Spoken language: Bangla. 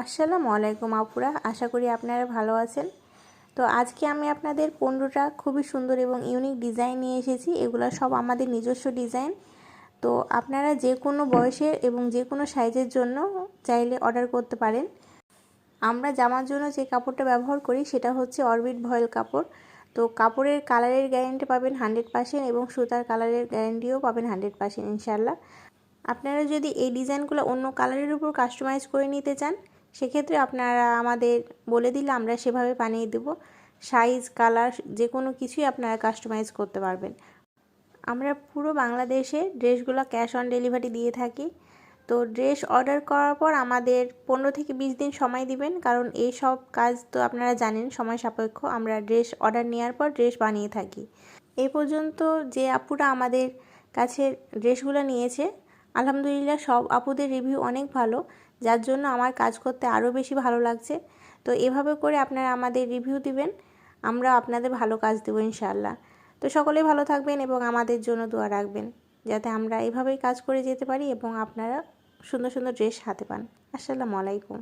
আসসালামু আলাইকুম আপুরা, আশা করি আপনারা ভালো আছেন। তো আজকে আমি আপনাদের পনেরোটা খুবই সুন্দর এবং ইউনিক ডিজাইন নিয়ে এসেছি। এগুলো সব আমাদের নিজস্ব ডিজাইন তো আপনারা যে কোনো বয়সের এবং যে কোনো সাইজের জন্য চাইলে অর্ডার করতে পারেন। আমরা জামার জন্য যে কাপড়টা ব্যবহার করি, সেটা হচ্ছে অরবিট ভয়েল কাপড়। তো কাপড়ের কালারের গ্যারেন্টি পাবেন হান্ড্রেড পার্সেন্ট এবং সুতার কালারের গ্যারেন্টিও পাবেন হান্ড্রেড পার্সেন্ট ইনশাল্লাহ আপনারা যদি এই ডিজাইনগুলো অন্য কালারের উপর কাস্টমাইজ করে নিতে চান সেক্ষেত্রে আপনারা আমাদের বলে দিলে আমরা সেভাবে বানিয়ে দেব। সাইজ কালার যে কোনো কিছুই আপনারা কাস্টমাইজ করতে পারবেন। আমরা পুরো বাংলাদেশে ড্রেসগুলো ক্যাশ অন ডেলিভারি দিয়ে থাকি। তো ড্রেস অর্ডার করার পর আমাদের পনেরো থেকে বিশ দিন সময় দিবেন। কারণ এই সব কাজ তো আপনারা জানেন, সময় সাপেক্ষ। আমরা ড্রেস অর্ডার নেওয়ার পর ড্রেস বানিয়ে থাকি। এ পর্যন্ত যে আপুরা আমাদের কাছে ড্রেসগুলো নিয়েছে আলহামদুলিল্লাহ সব আপুদের রিভিউ অনেক ভালো, যার জন্য আমার কাজ করতে আরও বেশি ভালো লাগছে। তো এভাবে করে আপনারা আমাদের রিভিউ দিবেন, আমরা আপনাদের ভালো কাজ দেবো ইনশাল্লাহ তো সকলেই ভালো থাকবেন এবং আমাদের জন্য দোয়া রাখবেন, যাতে আমরা এভাবেই কাজ করে যেতে পারি এবং আপনারা সুন্দর সুন্দর ড্রেস হাতে পান। আসসালামু আলাইকুম।